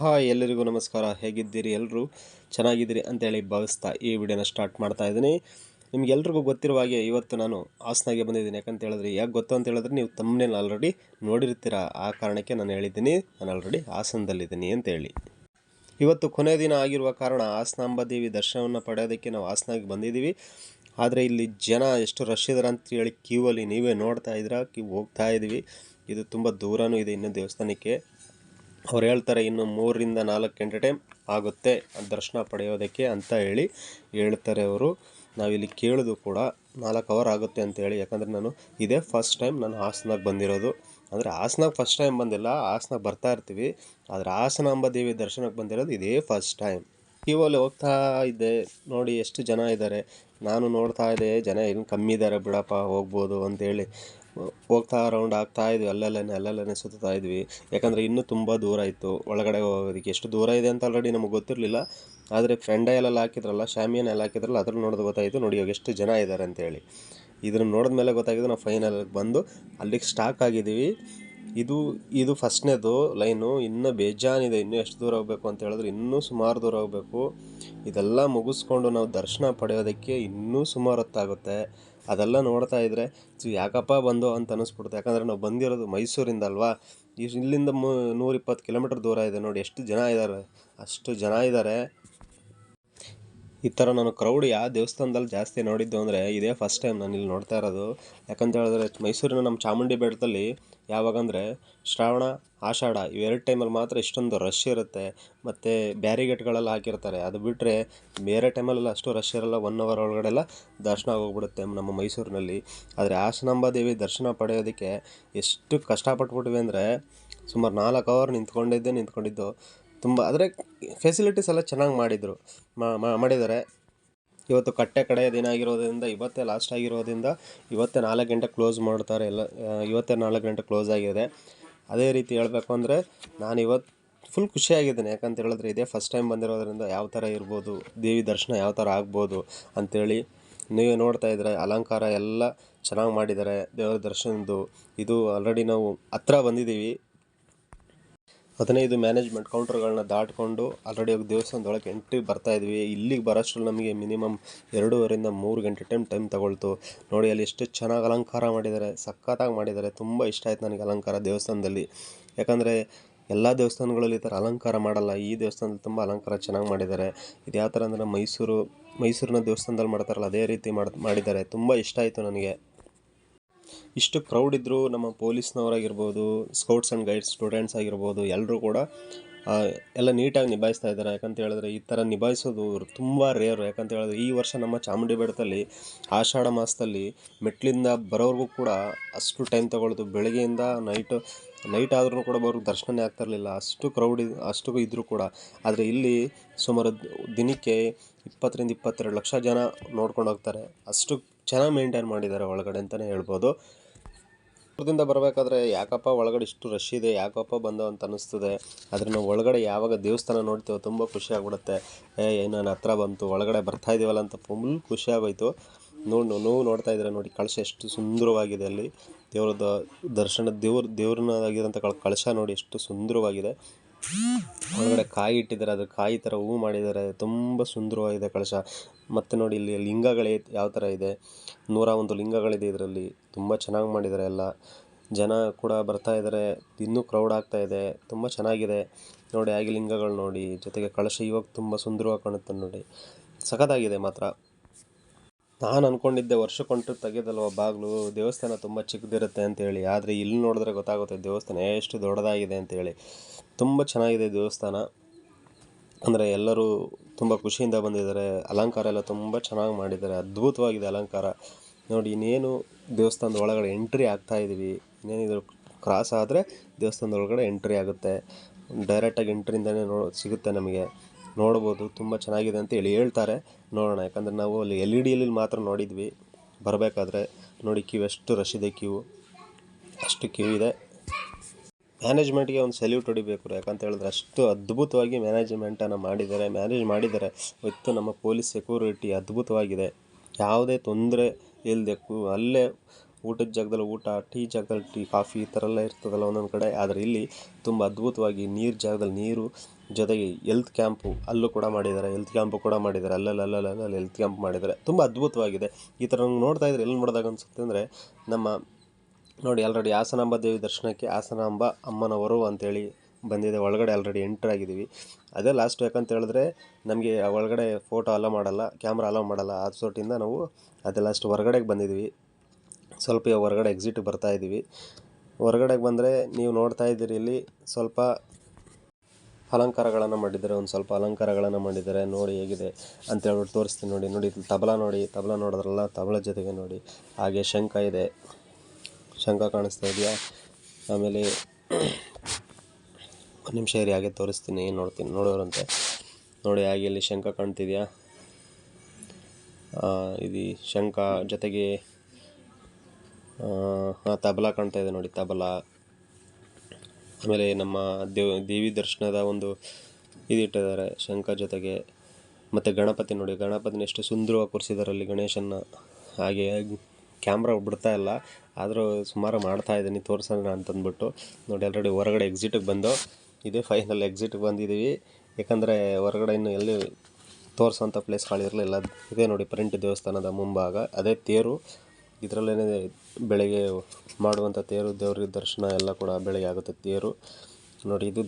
Hi, ಎಲ್ಲರಿಗೂ ನಮಸ್ಕಾರ. ಹೇಗಿದ್ದೀರಿ? ಎಲ್ಲರೂ ಚೆನ್ನಾಗಿದ್ದೀರಿ ಅಂತೇಳಿ ಭಾವಿಸ್ತಾ ಈ ವಿಡಿಯೋನ ಸ್ಟಾರ್ಟ್ ಮಾಡ್ತಾ ಇದ್ದೀನಿ. ನಿಮ್ಗೆಲ್ರಿಗೂ ಗೊತ್ತಿರುವ ಹಾಗೆ ಇವತ್ತು ನಾನು ಹಾಸನಾಗೆ ಬಂದಿದ್ದೀನಿ. ಯಾಕಂತ ಹೇಳಿದ್ರೆ, ಯಾಕೆ ಗೊತ್ತು ಅಂತ ಹೇಳಿದ್ರೆ, ನೀವು ತಮ್ಮನೇಲಿ ಆಲ್ರೆಡಿ ನೋಡಿರ್ತೀರ. ಆ ಕಾರಣಕ್ಕೆ ನಾನು ಹೇಳಿದ್ದೀನಿ. ನಾನು ಆಲ್ರೆಡಿ ಹಾಸನದಲ್ಲಿದ್ದೀನಿ ಅಂತೇಳಿ ಇವತ್ತು ಕೊನೆಯ ದಿನ ಆಗಿರುವ ಕಾರಣ ಹಾಸನಾಂಬ ದೇವಿ ದರ್ಶನವನ್ನು ಪಡೆಯೋದಕ್ಕೆ ನಾವು ಹಾಸನಾಗೆ ಬಂದಿದ್ದೀವಿ. ಆದರೆ ಇಲ್ಲಿ ಜನ ಎಷ್ಟು ರಶ್ ಇದ್ದಾರೆ ಕ್ಯೂ ಕ್ಯೂವಲ್ಲಿ ನೀವೇ ನೋಡ್ತಾ ಇದ್ದೀರಾ ಹೋಗ್ತಾ ಇದ್ದೀವಿ. ಇದು ತುಂಬ ದೂರನೂ ಇದೆ ಇನ್ನೊಂದು ದೇವಸ್ಥಾನಕ್ಕೆ. ಅವ್ರು ಹೇಳ್ತಾರೆ ಇನ್ನು ಮೂರರಿಂದ ನಾಲ್ಕು ಗಂಟೆ ಟೈಮ್ ಆಗುತ್ತೆ. ದರ್ಶನ ಪಡೆಯೋದಕ್ಕೆ ಅಂತ ಹೇಳಿ ಹೇಳ್ತಾರೆ ಅವರು. ನಾವಿಲ್ಲಿ ಕೇಳಿದು ಕೂಡ ನಾಲ್ಕು ಅವರ್ ಆಗುತ್ತೆ ಅಂತ ಹೇಳಿ. ಯಾಕಂದರೆ ನಾನು ಇದೇ ಫಸ್ಟ್ ಟೈಮ್ ನಾನು ಹಾಸನಾಗ ಬಂದಿರೋದು. ಅಂದರೆ ಹಾಸನಾಗ ಫಸ್ಟ್ ಟೈಮ್ ಬಂದಿಲ್ಲ, ಹಾಸನಾಗ ಬರ್ತಾ ಇರ್ತೀವಿ. ಆದರೆ ಹಾಸನಾಂಬ ದೇವಿ ದರ್ಶನಕ್ಕೆ ಬಂದಿರೋದು ಇದೇ ಫಸ್ಟ್ ಟೈಮ್ ಕ್ಯೂವಲ್ಲಿ ಹೋಗ್ತಾ ಇದ್ದೆ. ನೋಡಿ ಎಷ್ಟು ಜನ ಇದ್ದಾರೆ ನಾನು ನೋಡ್ತಾ ಇದ್ದೆ, ಜನ ಏನು ಕಮ್ಮಿ ಇದ್ದಾರೆ ಬಿಡಪ್ಪ ಹೋಗ್ಬೋದು ಅಂತೇಳಿ ಹೋಗ್ತಾ ರೌಂಡ್ ಆಗ್ತಾ ಇದ್ವಿ. ಅಲ್ಲಲ್ಲೇ ಅಲ್ಲಲ್ಲೇ ಸುತ್ತಾ ಇದ್ವಿ. ಯಾಕಂದರೆ ಇನ್ನೂ ತುಂಬ ದೂರ ಇತ್ತು ಒಳಗಡೆ ಹೋಗೋದಕ್ಕೆ. ಎಷ್ಟು ದೂರ ಇದೆ ಅಂತ ಆಲ್ರೆಡಿ ನಮಗೆ ಗೊತ್ತಿರಲಿಲ್ಲ. ಆದರೆ ಫ್ರೆಂಡ ಎಲ್ಲ ಹಾಕಿದ್ರಲ್ಲ ಶಾಮಿಯಾನ ಎಲ್ಲ ಹಾಕಿದ್ರಲ್ಲ, ಅದ್ರಲ್ಲಿ ನೋಡೋದು ಗೊತ್ತಾಯಿತು, ನೋಡಿ ಇವಾಗ ಎಷ್ಟು ಜನ ಇದ್ದಾರೆ ಅಂತೇಳಿ ಇದನ್ನು ನೋಡಿದ ಮೇಲೆ ಗೊತ್ತಾಗಿದ್ದು ನಾವು ಫೈನಲ್ ಬಂದು ಅಲ್ಲಿಗೆ ಸ್ಟಾಕ್ ಆಗಿದ್ದೀವಿ. ಇದು ಇದು ಫಸ್ಟ್ನೇದು ಲೈನು ಇನ್ನೂ ಬೇಜಾನಿದೆ. ಇನ್ನೂ ಎಷ್ಟು ದೂರ ಹೋಗಬೇಕು ಅಂತ ಹೇಳಿದ್ರೆ ಇನ್ನೂ ಸುಮಾರು ದೂರ ಹೋಗಬೇಕು. ಇದೆಲ್ಲ ಮುಗಿಸ್ಕೊಂಡು ನಾವು ದರ್ಶನ ಪಡೆಯೋದಕ್ಕೆ ಇನ್ನೂ ಸುಮಾರು ಹೊತ್ತಾಗುತ್ತೆ. ಅದೆಲ್ಲ ನೋಡ್ತಾ ಇದ್ದರೆ ಯಾಕಪ್ಪ ಬಂದು ಅಂತ ಅನ್ನಿಸ್ಬಿಡ್ತು ಯಾಕಂದರೆ ನಾವು ಬಂದಿರೋದು ಮೈಸೂರಿಂದ ಅಲ್ವಾ ಇಲ್ಲಿಂದ ಮು, ನೂರಿಪ್ಪತ್ತು ಕಿಲೋಮೀಟ್ರ್ ದೂರ ಇದೆ ನೋಡಿ, ಎಷ್ಟು ಜನ ಇದ್ದಾರೆ, ಅಷ್ಟು ಜನ ಇದ್ದಾರೆ. ಈ ಥರ ನಾನು ಕ್ರೌಡ್ ಯಾವ ದೇವಸ್ಥಾನದಲ್ಲಿ ಜಾಸ್ತಿ ನೋಡಿದ್ದು ಅಂದರೆ ಇದೇ ಫಸ್ಟ್ ಟೈಮ್ ನಾನು ಇಲ್ಲಿ ನೋಡ್ತಾ ಇರೋದು. ಯಾಕಂತ ಹೇಳಿದ್ರೆ ಮೈಸೂರಿನ ನಮ್ಮ ಚಾಮುಂಡಿ ಬೆಟ್ಟದಲ್ಲಿ ಯಾವಾಗಂದರೆ ಶ್ರಾವಣ, ಆಷಾಢ ಇವೆರಡು ಟೈಮಲ್ಲಿ ಮಾತ್ರ ಇಷ್ಟೊಂದು ರಶ್ ಇರುತ್ತೆ. ಮತ್ತು ಬ್ಯಾರಿಗೇಟ್ಗಳೆಲ್ಲ ಹಾಕಿರ್ತಾರೆ. ಅದು ಬಿಟ್ಟರೆ ಬೇರೆ ಟೈಮಲ್ಲೆಲ್ಲ ಅಷ್ಟು ರಶ್ ಇರಲ್ಲ. ಒನ್ ಅವರ್ ಒಳಗಡೆಲ್ಲ ದರ್ಶನ ಆಗೋಗ್ಬಿಡುತ್ತೆ ನಮ್ಮ ಮೈಸೂರಿನಲ್ಲಿ. ಆದರೆ ಹಾಸನಾಂಬ ದೇವಿ ದರ್ಶನ ಪಡೆಯೋದಕ್ಕೆ ಎಷ್ಟು ಕಷ್ಟಪಟ್ಬಿಟ್ವಿ ಅಂದರೆ ಸುಮಾರು ನಾಲ್ಕು ಅವರ್ ನಿಂತ್ಕೊಂಡಿದ್ದೆ ನಿಂತ್ಕೊಂಡಿದ್ದು. ತುಂಬ, ಆದರೆ ಫೆಸಿಲಿಟೀಸ್ ಎಲ್ಲ ಚೆನ್ನಾಗಿ ಮಾಡಿದರು. ಮಾಡಿದ್ದಾರೆ. ಇವತ್ತು ಕಟ್ಟೆ ಕಡೆಯ ದಿನ ಆಗಿರೋದ್ರಿಂದ, ಇವತ್ತೇ ಲಾಸ್ಟ್ ಆಗಿರೋದ್ರಿಂದ, ಇವತ್ತೇ ನಾಲ್ಕು ಗಂಟೆ ಕ್ಲೋಸ್ ಮಾಡ್ತಾರೆ ಎಲ್ಲ ಇವತ್ತೇ ನಾಲ್ಕು ಗಂಟೆ ಕ್ಲೋಸ್ ಆಗಿದೆ. ಅದೇ ರೀತಿ ಹೇಳಬೇಕು ಅಂದರೆ, ನಾನು ಇವತ್ತು ಫುಲ್ ಖುಷಿಯಾಗಿದ್ದೇನೆ. ಯಾಕಂತ ಹೇಳಿದ್ರೆ, ಇದೇ ಫಸ್ಟ್ ಟೈಮ್ ಬಂದಿರೋದ್ರಿಂದ ಯಾವ ಥರ ಇರ್ಬೋದು, ದೇವಿ ದರ್ಶನ ಯಾವ ಥರ ಆಗ್ಬೋದು ಅಂಥೇಳಿ ನೀವೇ ನೋಡ್ತಾ ಇದ್ರೆ, ಅಲಂಕಾರ ಎಲ್ಲ ಚೆನ್ನಾಗಿ ಮಾಡಿದ್ದಾರೆ ದೇವರ ದರ್ಶನದ್ದು. ಇದು ಆಲ್ರೆಡಿ ನಾವು ಹತ್ರ ಬಂದಿದ್ದೀವಿ. ಹದಿನೈದು ಮ್ಯಾನೇಜ್ಮೆಂಟ್ ಕೌಂಟರ್ಗಳನ್ನ ದಾಟ್ಕೊಂಡು ಆಲ್ರೆಡಿ ಹೋಗಿ ದೇವಸ್ಥಾನದೊಳಗೆ ಎಂಟ್ರಿ ಬರ್ತಾ ಇದ್ವಿ. ಇಲ್ಲಿಗೆ ಬರೋಷ್ಟ್ರಲ್ಲಿ ನಮಗೆ ಮಿನಿಮಮ್ ಎರಡೂವರೆಯಿಂದ ಮೂರು ಗಂಟೆ ಟೈಮ್ ಟೈಮ್ ತಗೊಳ್ತು. ನೋಡಿ ಅಲ್ಲಿ ಎಷ್ಟು ಚೆನ್ನಾಗಿ ಅಲಂಕಾರ ಮಾಡಿದ್ದಾರೆ. ಸಖತ್ತಾಗಿ ಮಾಡಿದ್ದಾರೆ. ತುಂಬ ಇಷ್ಟ ಆಯ್ತು ನನಗೆ ಅಲಂಕಾರ ದೇವಸ್ಥಾನದಲ್ಲಿ. ಯಾಕಂದರೆ ಎಲ್ಲ ದೇವಸ್ಥಾನಗಳಲ್ಲಿ ಈ ಥರ ಅಲಂಕಾರ ಮಾಡಲ್ಲ. ಈ ದೇವಸ್ಥಾನದಲ್ಲಿ ತುಂಬ ಅಲಂಕಾರ ಚೆನ್ನಾಗಿ ಮಾಡಿದ್ದಾರೆ. ಇದು ಯಾವ ಥರ ಅಂದರೆ ಮೈಸೂರು, ಮೈಸೂರಿನ ದೇವಸ್ಥಾನದಲ್ಲಿ ಮಾಡ್ತಾರಲ್ಲ, ಅದೇ ರೀತಿ ಮಾಡಿ, ಮಾಡಿದ್ದಾರೆ. ತುಂಬ ಇಷ್ಟ ಆಯಿತು ನನಗೆ. ಇಷ್ಟು ಪ್ರೌಡ್ ಇದ್ದರೂ ನಮ್ಮ ಪೊಲೀಸ್ನವರಾಗಿರ್ಬೋದು ಸ್ಕೌಟ್ಸ್ ಆ್ಯಂಡ್ ಗೈಡ್ಸ್ ಸ್ಟೂಡೆಂಟ್ಸ್ ಆಗಿರ್ಬೋದು ಎಲ್ಲರೂ ಕೂಡ ಎಲ್ಲ ನೀಟಾಗಿ ನಿಭಾಯಿಸ್ತಾ ಇದ್ದಾರೆ. ಯಾಕಂತ ಹೇಳಿದ್ರೆ ಈ ಥರ ನಿಭಾಯಿಸೋದು ತುಂಬ ರೇರು ಯಾಕಂತ ಹೇಳಿದ್ರೆ ಈ ವರ್ಷ ನಮ್ಮ ಚಾಮುಂಡಿ ಬೆಟ್ಟದಲ್ಲಿ ಆಷಾಢ ಮಾಸದಲ್ಲಿ, ಮೆಟ್ಲಿಂದ ಬರೋರಿಗೂ ಕೂಡ ಅಷ್ಟು ಟೈಮ್ ತಗೊಳ್ತು ಬೆಳಗ್ಗೆಯಿಂದ ನೈಟು ನೈಟ್ ಆದರೂ ಕೂಡ ಅವ್ರಿಗೆ ದರ್ಶನನೇ ಆಗ್ತಿರಲಿಲ್ಲ ಅಷ್ಟು ಕ್ರೌಡ್ ಅಷ್ಟು ಇದ್ದರೂ ಕೂಡ. ಆದರೆ ಇಲ್ಲಿ ಸುಮಾರು ದಿನಕ್ಕೆ ಇಪ್ಪತ್ತರಿಂದ ಇಪ್ಪತ್ತೆರಡು ಲಕ್ಷ ಜನ ನೋಡ್ಕೊಂಡು ಹೋಗ್ತಾರೆ. ಅಷ್ಟು ಚೆನ್ನಾಗಿ ಮೇಂಟೈನ್ ಮಾಡಿದ್ದಾರೆ ಒಳಗಡೆ ಅಂತಲೇ ಹೇಳ್ಬೋದು. ದೂರದಿಂದ ಬರಬೇಕಾದ್ರೆ ಯಾಕಪ್ಪ ಒಳಗಡೆ ಇಷ್ಟು ರಶ್ ಇದೆ, ಯಾಕಪ್ಪ ಬಂದು ಅಂತ ಅನ್ನಿಸ್ತದೆ ಆದರೆ ನಾವು ಒಳಗಡೆ ಯಾವಾಗ ದೇವಸ್ಥಾನ ನೋಡ್ತೀವೋ ತುಂಬ ಖುಷಿ ಆಗ್ಬಿಡುತ್ತೆ. ಏ ನಾನು ಹತ್ರ ಬಂತು, ಒಳಗಡೆ ಬರ್ತಾ ಇದ್ದೀವಲ್ಲ ಅಂತ ಫುಲ್ ಖುಷಿ ಆಗೋಯ್ತು. ನೋಡಿ ನೋವು ನೋಡ್ತಾ ಇದ್ದೀರಾ ನೋಡಿ, ಕಳಶ ಎಷ್ಟು ಸುಂದರವಾಗಿದೆ ಅಲ್ಲಿ. ದೇವರದ ದರ್ಶನ ದೇವ್ರ ದೇವ್ರನ್ನಾಗಿರೋಂಥ ಕಳ ಕಳಶ ನೋಡಿ ಎಷ್ಟು ಸುಂದರವಾಗಿದೆ. ಒಳಗಡೆ ಕಾಯಿ ಇಟ್ಟಿದ್ದಾರೆ, ಅದ್ರ ಕಾಯಿ ಥರ ಹೂವು ಮಾಡಿದ್ದಾರೆ. ತುಂಬ ಸುಂದರವಾಗಿದೆ ಕಳಶ. ಮತ್ತು ನೋಡಿ, ಇಲ್ಲಿ ಲಿಂಗಗಳೇ ಯಾವ ಥರ ಇದೆ. ನೂರ ಒಂದು ಲಿಂಗಗಳಿದೆ ಇದರಲ್ಲಿ. ತುಂಬ ಚೆನ್ನಾಗಿ ಮಾಡಿದ್ದಾರೆ ಎಲ್ಲ. ಜನ ಕೂಡ ಬರ್ತಾ ಇದ್ದಾರೆ. ಇನ್ನೂ ಕ್ರೌಡ್ ಆಗ್ತಾ ಇದೆ. ತುಂಬ ಚೆನ್ನಾಗಿದೆ. ನೋಡಿ, ಆಗಿ ಲಿಂಗಗಳು ನೋಡಿ. ಜೊತೆಗೆ ಕಳಶ ಇವಾಗ ತುಂಬ ಸುಂದರವಾಗಿ ಕಾಣುತ್ತೆ ನೋಡಿ. ಸಖತ್ತಾಗಿದೆ ಮಾತ್ರ. ನಾನು ಅಂದ್ಕೊಂಡಿದ್ದೆ ವರ್ಷಕ್ಕೊಂಟು ತೆಗೆದಲ್ವ ಬಾಗಿಲು? ದೇವಸ್ಥಾನ ತುಂಬ ಚಿಕ್ಕದಿರುತ್ತೆ ಅಂತೇಳಿ. ಆದರೆ ಇಲ್ಲಿ ನೋಡಿದ್ರೆ ಗೊತ್ತಾಗುತ್ತೆ ದೇವಸ್ಥಾನ ಎಷ್ಟು ದೊಡ್ಡದಾಗಿದೆ ಅಂತೇಳಿ. ತುಂಬ ಚೆನ್ನಾಗಿದೆ ದೇವಸ್ಥಾನ. ಅಂದರೆ ಎಲ್ಲರೂ ತುಂಬ ಖುಷಿಯಿಂದ ಬಂದಿದ್ದಾರೆ. ಅಲಂಕಾರ ಎಲ್ಲ ತುಂಬ ಚೆನ್ನಾಗಿ ಮಾಡಿದ್ದಾರೆ. ಅದ್ಭುತವಾಗಿದೆ ಅಲಂಕಾರ. ನೋಡಿ, ಇನ್ನೇನು ದೇವಸ್ಥಾನದ ಒಳಗಡೆ ಎಂಟ್ರಿ ಆಗ್ತಾ ಇದ್ದೀವಿ ಇನ್ನೇನಿದ್ರು ಕ್ರಾಸ್ ಆದರೆ ದೇವಸ್ಥಾನದ ಒಳಗಡೆ ಎಂಟ್ರಿ ಆಗುತ್ತೆ. ಡೈರೆಕ್ಟಾಗಿ ಎಂಟ್ರಿಂದನೇ ನೋ ಸಿಗುತ್ತೆ ನಮಗೆ. ನೋಡ್ಬೋದು ತುಂಬ ಚೆನ್ನಾಗಿದೆ ಅಂತ ಹೇಳಿ ಹೇಳ್ತಾರೆ. ನೋಡೋಣ, ಯಾಕಂದರೆ ನಾವು ಅಲ್ಲಿ ಎಲ್ ಇ ಡಿಯಲ್ಲಿ ಮಾತ್ರ ನೋಡಿದ್ವಿ. ಬರಬೇಕಾದ್ರೆ ನೋಡಿ ಕ್ಯೂ, ಎಷ್ಟು ರಶ್ ಇದೆ ಕ್ಯೂ, ಅಷ್ಟು ಕ್ಯೂ ಇದೆ. ಮ್ಯಾನೇಜ್ಮೆಂಟ್ಗೆ ಒಂದು ಸೆಲ್ಯೂಟ್ ಹೊಡಿಬೇಕು ಯಾಕಂತ ಹೇಳಿದ್ರೆ ಅಷ್ಟು ಅದ್ಭುತವಾಗಿ ಮ್ಯಾನೇಜ್ಮೆಂಟನ್ನು ಮಾಡಿದ್ದಾರೆ. ಮ್ಯಾನೇಜ್ ಮಾಡಿದ್ದಾರೆ ವಿತ್ ನಮ್ಮ ಪೊಲೀಸ್ ಸೆಕ್ಯೂರಿಟಿ ಅದ್ಭುತವಾಗಿದೆ. ಯಾವುದೇ ತೊಂದರೆ ಇಲ್ಲದೆ ಅಲ್ಲೇ ಊಟದ ಜಾಗದಲ್ಲಿ ಊಟ, ಟೀ ಜಾಗದಲ್ಲಿ ಟೀ, ಕಾಫಿ ಈ ಥರ ಎಲ್ಲ ಇರ್ತದಲ್ಲ ಒಂದೊಂದು ಕಡೆ. ಆದರೆ ಇಲ್ಲಿ ತುಂಬ ಅದ್ಭುತವಾಗಿ ನೀರು ಜಾಗದಲ್ಲಿ ನೀರು ಜೊತೆಗೆ ಎಲ್ತ್ ಕ್ಯಾಂಪು ಅಲ್ಲೂ ಕೂಡ ಮಾಡಿದ್ದಾರೆ ಎಲ್ತ್ ಕ್ಯಾಂಪು ಕೂಡ ಮಾಡಿದ್ದಾರೆ. ಅಲ್ಲಲ್ಲಿ ಅಲ್ಲಲ್ಲಿ ಅಲ್ಲಲ್ಲಿ ಹೆಲ್ತ್ ಕ್ಯಾಂಪ್ ಮಾಡಿದ್ದಾರೆ. ತುಂಬ ಅದ್ಭುತವಾಗಿದೆ. ಈ ಥರ ನಂಗೆ ನೋಡ್ತಾ ಇದ್ರೆ ಎಲ್ಲಿ ನೋಡಿದಾಗ ಅನಿಸುತ್ತೆ ಅಂದರೆ ನಮ್ಮ ನೋಡಿ ಆಲ್ರೆಡಿ ಹಾಸನಾಂಬ ದೇವಿ ದರ್ಶನಕ್ಕೆ ಹಾಸನಾಂಬ ಅಮ್ಮನವರು ಅಂತೇಳಿ ಬಂದಿದೆ. ಒಳಗಡೆ ಆಲ್ರೆಡಿ ಎಂಟ್ರ್ ಆಗಿದ್ದೀವಿ. ಅದೇ ಲಾಸ್ಟ್ ಯಾಕಂತ ಹೇಳಿದ್ರೆ ನಮಗೆ ಒಳಗಡೆ ಫೋಟೋ ಅಲೋ ಮಾಡಲ್ಲ ಕ್ಯಾಮ್ರಾ ಅಲೋ ಮಾಡಲ್ಲ. ಆ ಸೋಟಿಂದ ನಾವು ಅದೇ ಲಾಸ್ಟ್ ಹೊರಗಡೆಗೆ ಬಂದಿದ್ದೀವಿ. ಸ್ವಲ್ಪ ಹೊರಗಡೆ ಎಕ್ಸಿಟ್ ಬರ್ತಾ ಇದ್ದೀವಿ ಹೊರಗಡೆಗೆ ಬಂದರೆ ನೀವು ನೋಡ್ತಾ ಇದ್ದೀರಿ ಇಲ್ಲಿ ಸ್ವಲ್ಪ ಅಲಂಕಾರಗಳನ್ನು ಮಾಡಿದ್ದಾರೆ, ಒಂದು ಸ್ವಲ್ಪ ಅಲಂಕಾರಗಳನ್ನು ಮಾಡಿದ್ದಾರೆ. ನೋಡಿ ಹೇಗಿದೆ ಅಂತ ಹೇಳ್ಬಿಟ್ಟು ತೋರಿಸ್ತೀನಿ ನೋಡಿ ನೋಡಿ ತಬಲಾ ನೋಡಿ, ತಬಲ ನೋಡಿದ್ರಲ್ಲ, ತಬಲ ಜೊತೆಗೆ ನೋಡಿ. ಹಾಗೆ ಶಂಖ ಇದೆ. ಶಂಖ ಕಾಣಿಸ್ತಾ ಇದೆಯಾ? ಆಮೇಲೆ ಒಂದು ನಿಮಿಷ ಇರಿ, ಹಾಗೆ ತೋರಿಸ್ತೀನಿ, ಏನು ನೋಡ್ತೀನಿ, ನೋಡೋರಂತೆ. ನೋಡಿ ಹಾಗೆ ಇಲ್ಲಿ ಶಂಖ ಕಾಣ್ತಿದೆಯಾ? ಇದು ಶಂಖ ಜೊತೆಗೆ ಆ, ತಬಲಾ ಕಾಣ್ತಾ ಇದೆ ನೋಡಿ ತಬಲಾ. ಆಮೇಲೆ ನಮ್ಮ ದೇವ್ ದೇವಿ ದರ್ಶನದ ಒಂದು ಇದಿಟ್ಟಿದ್ದಾರೆ ಶಂಖ ಜೊತೆಗೆ. ಮತ್ತು ಗಣಪತಿ ನೋಡಿ ಗಣಪತಿನ ಎಷ್ಟು ಸುಂದರವಾಗಿ ಕೂರಿಸಿದ್ದಾರೆ ಅಲ್ಲಿ ಗಣೇಶನ್ನ. ಹಾಗೆ ಕ್ಯಾಮ್ರಾ ಬಿಡ್ತಾ ಇಲ್ಲ ಆದರೂ ಸುಮಾರು ಮಾಡ್ತಾ ಇದ್ದೀನಿ ತೋರಿಸೋಣ ಅಂತಂದ್ಬಿಟ್ಟು. ನೋಡಿ ಆಲ್ರೆಡಿ ಹೊರಗಡೆ ಎಕ್ಸಿಟಿಗೆ ಬಂದು ಇದೇ ಫೈನಲ್ ಎಕ್ಸಿಟಿಗೆ ಬಂದಿದ್ದೀವಿ. ಯಾಕಂದರೆ ಹೊರಗಡೆ ಇನ್ನು ಎಲ್ಲಿ ತೋರಿಸೋಂಥ ಪ್ಲೇಸ್ಗಳಿರಲಿಲ್ಲ ಇದೇ ನೋಡಿ ಪ್ರಿಂಟ್ ದೇವಸ್ಥಾನದ ಮುಂಭಾಗ. ಅದೇ ತೇರು. ಇದರಲ್ಲೇನೆ ಬೆಳಗ್ಗೆ ಮಾಡುವಂಥ ತೇರು ದೇವ್ರ ದರ್ಶನ ಎಲ್ಲ ಕೂಡ ಬೆಳಗ್ಗೆ ಆಗುತ್ತೆ ತೇರು. ನೋಡಿ ಇದು